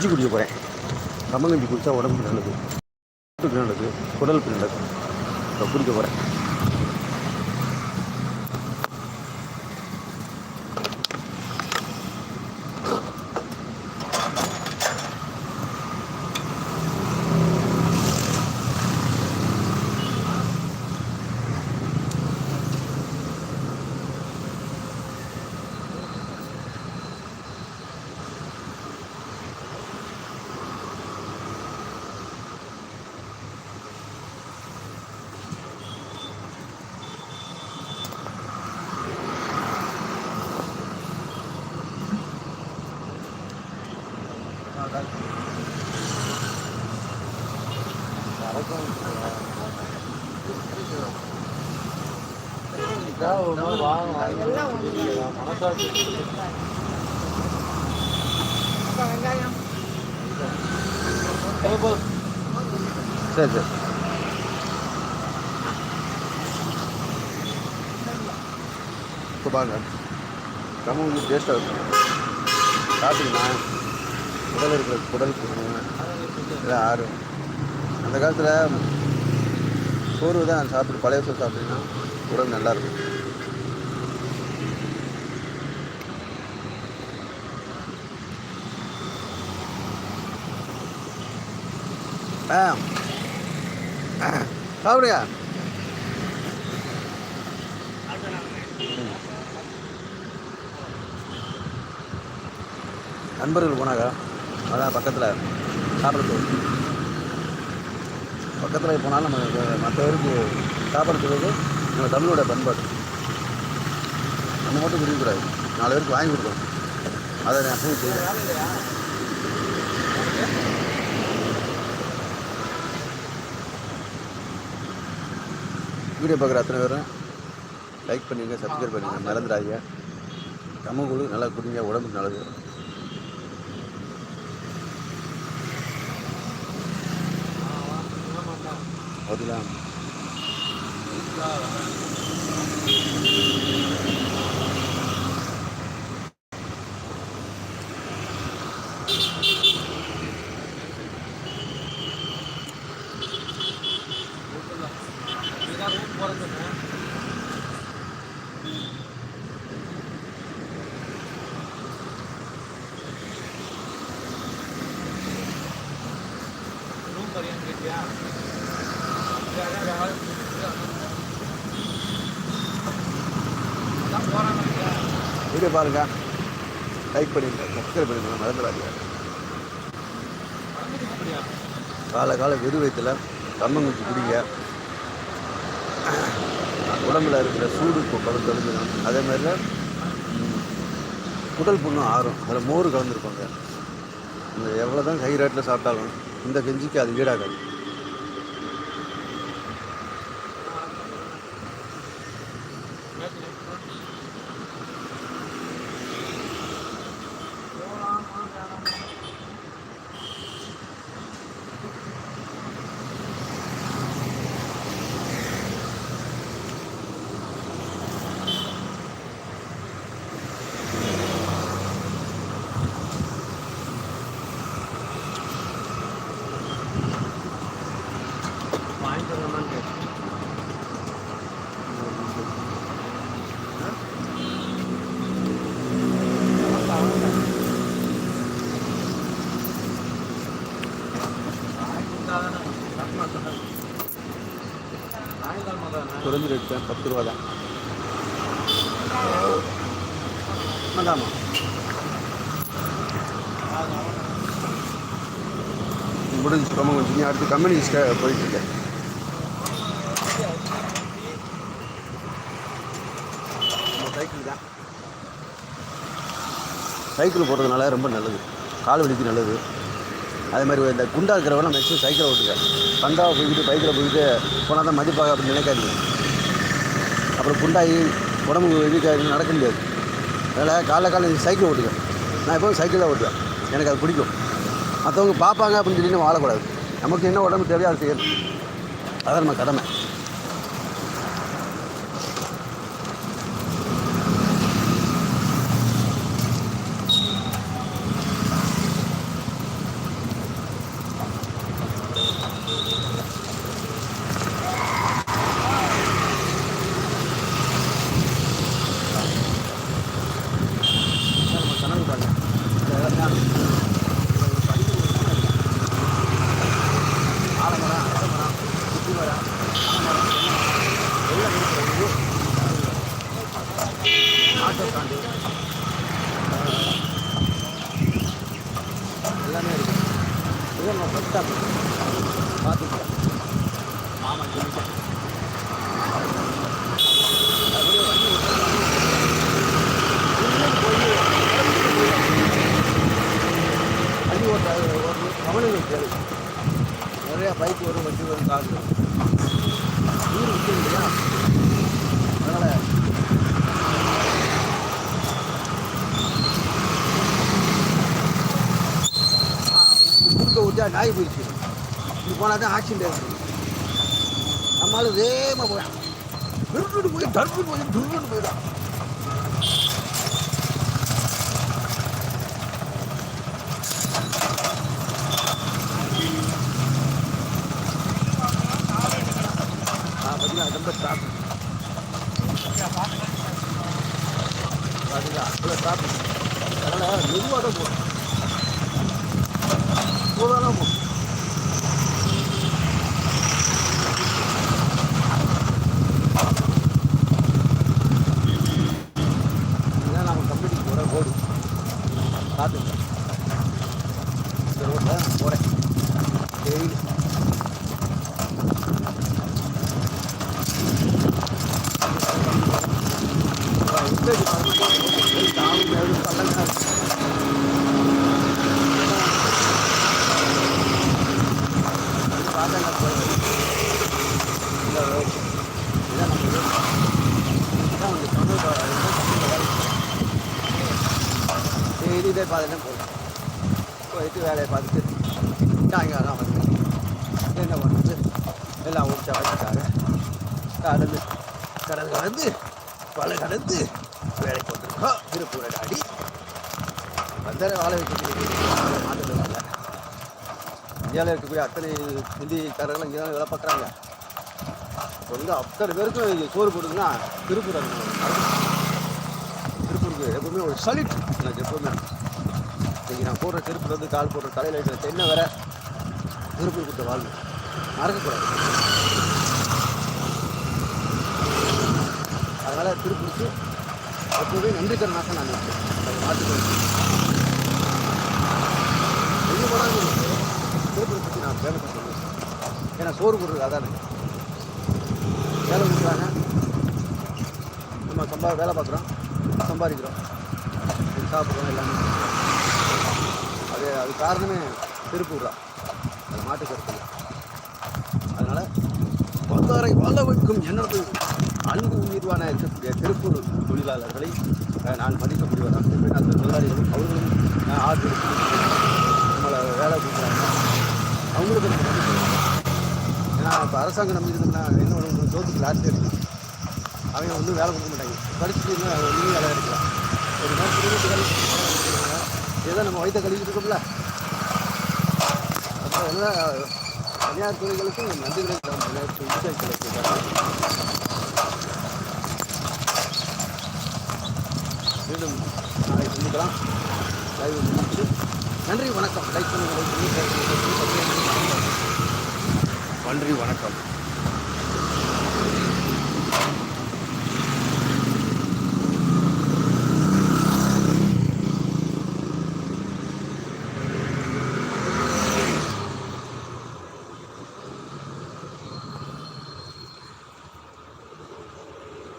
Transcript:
கஞ்சி குடிக்க போகிறேன் கம்மங்கஞ்சி குடித்தா உடம்புக்கு நல்லது. உடம்புக்கு நல்லது குடலுக்கு நல்லது. குடிக்க போகிறேன் சரி சரி இப்போ பாருங்க கம்மங்கஞ்சி டேஸ்ட்டாக இருக்கும் சாப்பிட்டீங்கன்னா குடல் இருக்கிற குடல் புண்ணு இதெல்லாம் ஆறும் அந்த காலத்தில் சோறு தான் சாப்பிட்டு பழைய சோறு சாப்பிட்டீங்கன்னா உடல் நல்லாயிருக்கும் ஆ ஆ, சாப்பிடுங்க நண்பர்கள் போனாக்கா அதான் பக்கத்தில். சாப்பிட்றது பக்கத்தில் போனாலும் நம்ம மற்ற பேருக்கு நம்ம தமிழோட பண்பாடு. நம்ம மட்டும் குடிக்கக்கூடாது நாலு பேருக்கு வாங்கி கொடுக்கணும். அதை நான் எப்பவும் செய்வேன். வீடியோ பார்க்குற அத்தனை பேரும் லைக் பண்ணுங்க சப்ஸ்கிரைப் பண்ணுங்க மறந்துடாதீங்க. கம்மங்கூழ் நல்லா குடிங்க உடம்புக்கு நல்லது. அதுதான் வீடியோ பாருங்க. லைக் பண்ணிடுங்க சப்ஸ்கிரைப் பண்ணிடுங்க மறந்துடாதீங்க. கால கால வெறு வயிற்றுல கம்மங்குச்சி குடிங்க. உடம்புல இருக்கிற சூடு குழம்பு தெளிஞ்சிடும் அதே மாதிரில குடல் புண்ணும் ஆறும். அதில் மோர் கலந்துருப்பாங்க. இந்த எவ்வளோ தான் கை ரேட்டில் சாப்பிட்டாலும் இந்த கெஞ்சிக்கு அது ஈடாகாது. குறைஞ்ச ரேட் தான். பத்து ரூபா தான். ஆமாம் முடிஞ்சு ரொம்ப கொஞ்சம் அடுத்து கம்யூனிஸ்டாக போயிட்டுருக்கேன் சைக்கிள் தான். சைக்கிள் போடுறதுனால ரொம்ப நல்லது. கால் வலிக்கு நல்லது. அதே மாதிரி இந்த குண்டா இருக்கிறவங்க மேக்ஸிமம் சைக்கிளை ஓட்டுக்க பந்தாவை போய்கிட்டு பைக்கில் போய்கிட்டு போனால் தான் மதிப்பாக அப்படின்னு நினைக்காதீங்க. அப்புறம் குண்டாகி உடம்பு இதுக்காக நடக்க முடியாது. அதனால் காலைல காலையில் சைக்கிள் ஓட்டுவேன் நான் எப்போதும் சைக்கிள் தான் ஓட்டுவேன். எனக்கு அது பிடிக்கும். மற்றவங்க பார்ப்பாங்க அப்படின்னு சொல்லி வாழக்கூடாது நமக்கு என்ன உடம்பு தேவையோ அதை செய்யணும். அதான் நம்ம கடமை. வந்து நம்ம ஃபஸ்ட் பார்த்துக்கலாம் ஆமாம் சொல்லிட்டேன் வண்டி கவனங்கள் தேவை நிறையா பைக் வரும் வண்டி வரும் கார் குறுக்க விட்டா போயிடுச்சு இப்படி போனால் தான் ஆக்சிடென்ட் ஆகிடுச்சு நம்மளால வேகமாக போயிடும் விருட்டு போய் டர்பு போய் துருன்னு போயிடும் ஆ பார்த்தீங்களா ரொம்ப டிராஃபிக் பார்த்தீங்களா அவ்வளோ டிராஃபிக் அதனால் மெதுவாக தான் போகணும் ஸ்லோவாக தான் போகணும் இதுதான் நம்ம கம்பெனிக்கு போகிற ரோடு பார்த்துங்க இந்த ரோட்டில் நான் போகிறேன் டெய்லி வில்லேஜ் பார்த்து தாவும் மேலும் பள்ளங்க பார்த்தாங்க போகிறேன் இந்த ரோடு இதான் நம்ம ரோடு இதான் வந்து தமிழ் பா- இதுதான் தமிழ் வேலை டெய்லி இதே பார்த்துட்டு போகிறேன் போயிட்டு வேலையை பார்த்துட்டு சாயங்காலம் வந்து என்ன பண்ணுறது எல்லாம் முடிச்சா வச்சுட்டாங்க கடந்து கடல் கடந்து பல கடந்து வேலைக்கு வந்திருக்கோம் திருப்பூரை அடி. வந்தார வாழ வைக்கக்கூடிய மாற்றத்தில் இல்லை இந்தியாவில் இருக்கக்கூடிய அத்தனை ஹிந்திக்காரர்கள் இங்கே தான் வேலை பார்க்குறாங்க. இப்போ வந்து அத்தனை பேருக்கும் சோறு போடுதுன்னா திருப்பூர் திருப்பூருக்கு எப்பவுமே ஒரு சலிட் எனக்கு எப்பவுமே. இன்றைக்கி நான் போடுற திருப்பூர் வந்து கால் போடுற தலையில் இருக்கிற தென்னை வர திருப்பூர் கொடுத்த வாழ்வு. மறக்கக்கூடாது. அதனால் திருப்பிடிச்சு எப்போதுமே நன்றி நான் இருக்கேன் அதை மாற்றிக்கொள்கிறேன் போனாலும் திருப்பூர் பற்றி நான் வேலை சொல்லுவேன் ஏன்னா சோறு கொடுக்குறது அதானே. வேலை கொடுக்குறாங்க. நம்ம சம்பா வேலை பார்க்குறோம். சம்பாதிக்கிறோம். சாப்பிட்றோம் எல்லாமே. அது அது காரணமே திருப்பூர் தான். அது மாட்டுக்கருத்து அதனால் வந்தாரை வாழ வைக்கும் எனது அன்பு உயிர்வான இருக்கக்கூடிய திருப்பூர் தொழிலாளர்களை நான் மதிக்கக்கூடியவராக இருப்பேன். அந்த தொழிலாளிகளும் அவர்களும் அஹ், ஆதரவு நம்மளை வேலை கொடுக்குறாங்க. அவங்களுக்கு நம்ம ஏன்னா இப்போ அரசாங்கம் நம்பி இருந்தோம்னா என்ன ஒன்று தோத்துக்கு லாஸ்ட் எடுக்கணும் அவங்க வந்து வேலை கொடுக்க மாட்டாங்க. படிச்சுட்டு ஒன்றும் வேலை எடுக்கலாம் ஒரு மாதிரி திருவிட்டு ஏதோ நம்ம வயிற்ற கழுவிட்டு இருக்கோம்ல. அப்போ எல்லா தனியார் துறைகளுக்கும் நன்றிகளை மீண்டும் நாளை சந்திக்கலாம். லைவ் முடிச்சு நன்றி வணக்கம். லைக் பண்ணுங்கள் பண்ணி. நன்றி வணக்கம்.